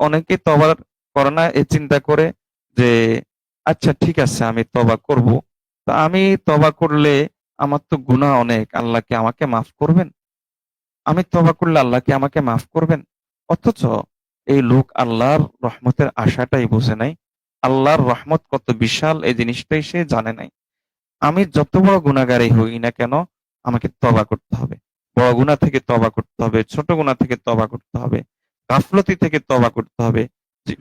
অনেকে তবা করে না, এ চিন্তা করে যে আচ্ছা ঠিক আছে, আমি তবা করব। তা আমি তবা করলে আমার তো গুনাহ অনেক আল্লাহকে আমাকে মাফ করবেন? আমি তবা করলে আল্লাহকে আমাকে মাফ করবেন? অথচ এই লোক আল্লাহর রহমতের আশাটাই বোঝে নাই। আল্লাহর রহমত কত বিশাল, এই জিনিসটাই সে জানে নাই। আমি যত বড় গুণাগারী হই না কেন, আমাকে তবা করতে হবে। বড় গুণা থেকে তবা করতে হবে, ছোট গুণা থেকে তবা করতে হবে। গাফলতি থেকে তবা করতে হবে।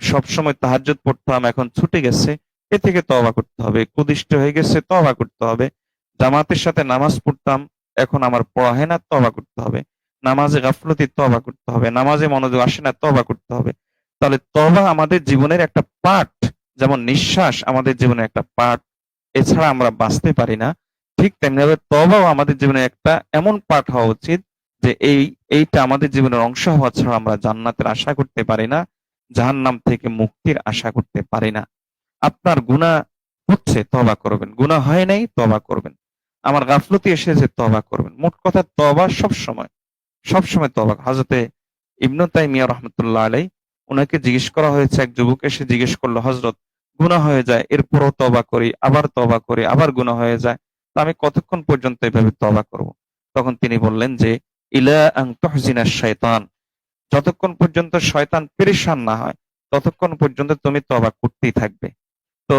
সবসময় তাহাজ্জুদ পড়তাম, এখন ছুটে গেছে, এ থেকে তবা করতে হবে। কুদিষ্ট হয়ে গেছে তবা করতে হবে। জামাতের সাথে নামাজ পড়তাম, এখন আমার পড়া হয় না তবা করতে হবে। নামাজে গাফলতি তবা করতে হবে। নামাজে মনোযোগ আসে না তবা করতে হবে। তাহলে তবা আমাদের জীবনের একটা পাঠ, যেমন নিঃশ্বাস আমাদের জীবনের একটা পাঠ, এছাড়া আমরা বাঁচতে পারি না। ঠিক তেমনিভাবে তবাও আমাদের জীবনে একটা এমন পাঠ হওয়া উচিত যে এই, এইটা আমাদের জীবনের অংশ হওয়া ছাড়া আমরা জান্নাতের আশা করতে পারি না, জাহান্নাম থেকে মুক্তির আশা করতে পারি না। আপনার গুনাহ হচ্ছে তবা করবেন, গুনাহ হয় নাই তবা করবেন। আমার গাফলতি এসেছে তবা করবেন। মোট কথা তবা সব সময় সব সময় তবা হজরতে ইবনু তাইমিয়া রহমতুল্লাহ আলাই ওনাকে জিজ্ঞেস করা হয়েছে, এক যুবক এসে জিজ্ঞেস করল হজরত গুনাহ হয়ে যায়, এরপরও তবা করি, আবার তবা করি, আবার গুনাহ হয়ে যায়। তা আমি কতক্ষণ পর্যন্ত এভাবে তবা করব? তখন তিনি বললেন যে ইলা আং তহজিনা শয়তান যতক্ষণ পর্যন্ত শয়তান পেরেশান না হয়, ততক্ষণ পর্যন্ত তুমি তবা করতেই থাকবে। তো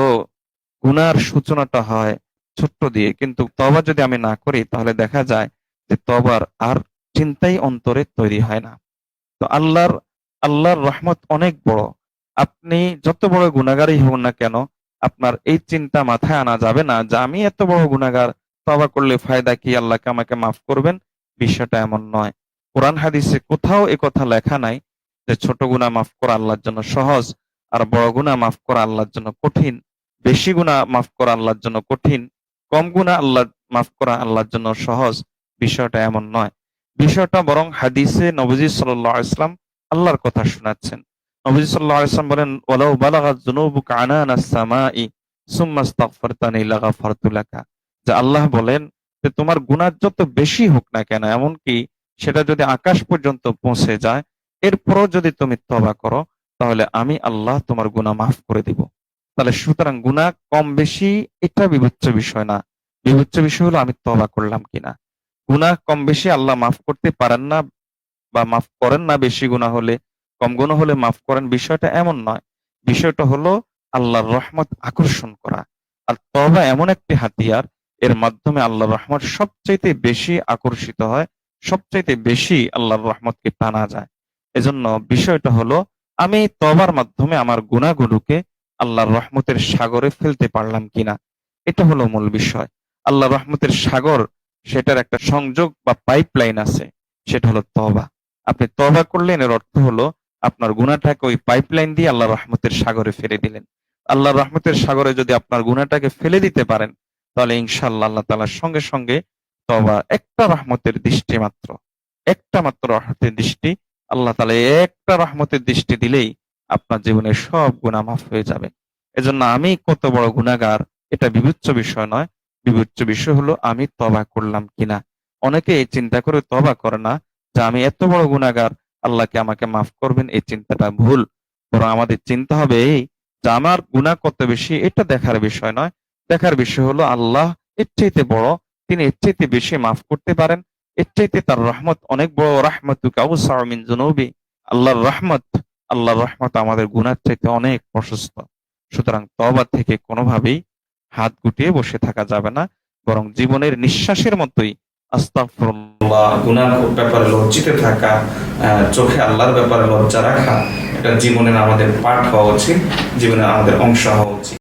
গুনার সূচনাটা হয় ছোট্ট দিয়ে, কিন্তু তবা যদি আমি না করি, তাহলে দেখা যায় যে তবার আর চিন্তাই অন্তরে তৈরি হয় না। তো আল্লাহর আল্লাহর রহমত অনেক বড়। আপনি যত বড় গুণাগারই হন না কেন, আপনার এই চিন্তা মাথায় আনা যাবে না যে আমি এত বড় গুণাগার তবা করলে ফায়দা কি? আল্লাহকে আমাকে মাফ করবেন। বিষয়টা এমন নয়। কোরআন হাদিসে কোথাও এ কথা লেখা নাই যে ছোট গুণা মাফ করা আল্লাহর জন্য সহজ আর বড় গুণা মাফ করা আল্লাহর জন্য কঠিন। বেশি গুণা মাফ করা আল্লাহর জন্য কঠিন, কম গুণা আল্লাহ মাফ করা আল্লাহর জন্য সহজ বিষয়টা এমন নয়। বিষয়টা বরং হাদিসে নবজি সাল্লাহ ইসলাম আল্লাহর কথা শোনাচ্ছেন। নবজি সাল্লাহ ইসলাম বলেন, ওয়ালাউ বালাগাত যুনুবুকা আনানাস সামাই, সুম্মা আস্তাগফারতানি লাগাফারতু লাকা। যে আল্লাহ বলেন তোমার গুনাহ যত বেশি হোক না কেন, এমনকি সেটা যদি আকাশ পর্যন্ত পৌঁছে যায়, এরপরও যদি তুমি তবা করো, তাহলে আমি আল্লাহ তোমার গুনাহ মাফ করে দিব। তাহলে সুতরাং গুনাহ কম বেশি এটা বিবেচ্য বিষয় না। বিবেচ্য বিষয় হলো আমি তবা করলাম কিনা। গুনাহ কম বেশি আল্লাহ মাফ করতে পারেন না বা মাফ করেন না বেশি গুনাহ হলে, কম গুনাহ হলে মাফ করেন বিষয়টা এমন নয়। বিষয়টা হলো আল্লাহর রহমত আকর্ষণ করা। আর তবা এমন একটি হাতিয়ার এর মাধ্যমে আল্লাহর রহমত সবচাইতে বেশি আকর্ষিত হয়, সবচাইতে বেশি আল্লাহর রহমতকে টানা যায়। এজন্য বিষয়টা হলো, আমি তবার মাধ্যমে আমার গুণাগুলোকে আল্লাহর রহমতের সাগরে ফেলতে পারলাম কিনা, এটা হলো মূল বিষয়। আল্লাহ রহমতের সাগর, সেটার একটা সংযোগ বা পাইপলাইন আছে, সেটা হলো তবা আপনি তবা করলেন, এর অর্থ হলো, আপনার গুণাটাকে ওই পাইপলাইন দিয়ে আল্লাহ রহমতের সাগরে ফেলে দিলেন। আল্লাহ রহমতের সাগরে যদি আপনার গুণাটাকে ফেলে দিতে পারেন তাহলে ইনশাল্লাহ আল্লাহ তালার সঙ্গে সঙ্গে তবা একটা রহমতের দৃষ্টি মাত্র, একটা মাত্র রহমতের দৃষ্টি, আল্লাহ তালা একটা রহমতের দৃষ্টি দিলেই আপনার জীবনের সব গুণা মাফ হয়ে যাবে। এজন্য আমি কত বড় গুণাগার এটা বিবেচ্য বিষয় নয়। বিবেচ্য বিষয় হলো আমি তবা করলাম কিনা। অনেকে এই চিন্তা করে তবা করে না যে আমি এত বড় গুণাগার আল্লাহকে আমাকে মাফ করবেন? এই চিন্তাটা ভুল। বরং আমাদের চিন্তা হবে এই যে আমার গুণা কত বেশি, এটা দেখার বিষয় নয়। দেখার বিষয় হলো আল্লাহ এর চাইতে বড়, তিনি এর চাইতে বেশি মাফ করতে পারেন, এর চাইতে তার রহমত অনেক বড়। জুনুবি আল্লাহর রহমত আল্লাহর রহমত আমাদের গুনার চাইতে অনেক প্রশস্ত। সুতরাং তবা থেকে কোনোভাবেই হাত গুটিয়ে বসে থাকা যাবে না, বরং জীবনের নিঃশ্বাসের মতোই। থাকা চোখে ব্যাপারে লজ্জা রাখা, এটা জীবনের আমাদের পাঠ হওয়া উচিত, জীবনের আমাদের অংশ হওয়া উচিত।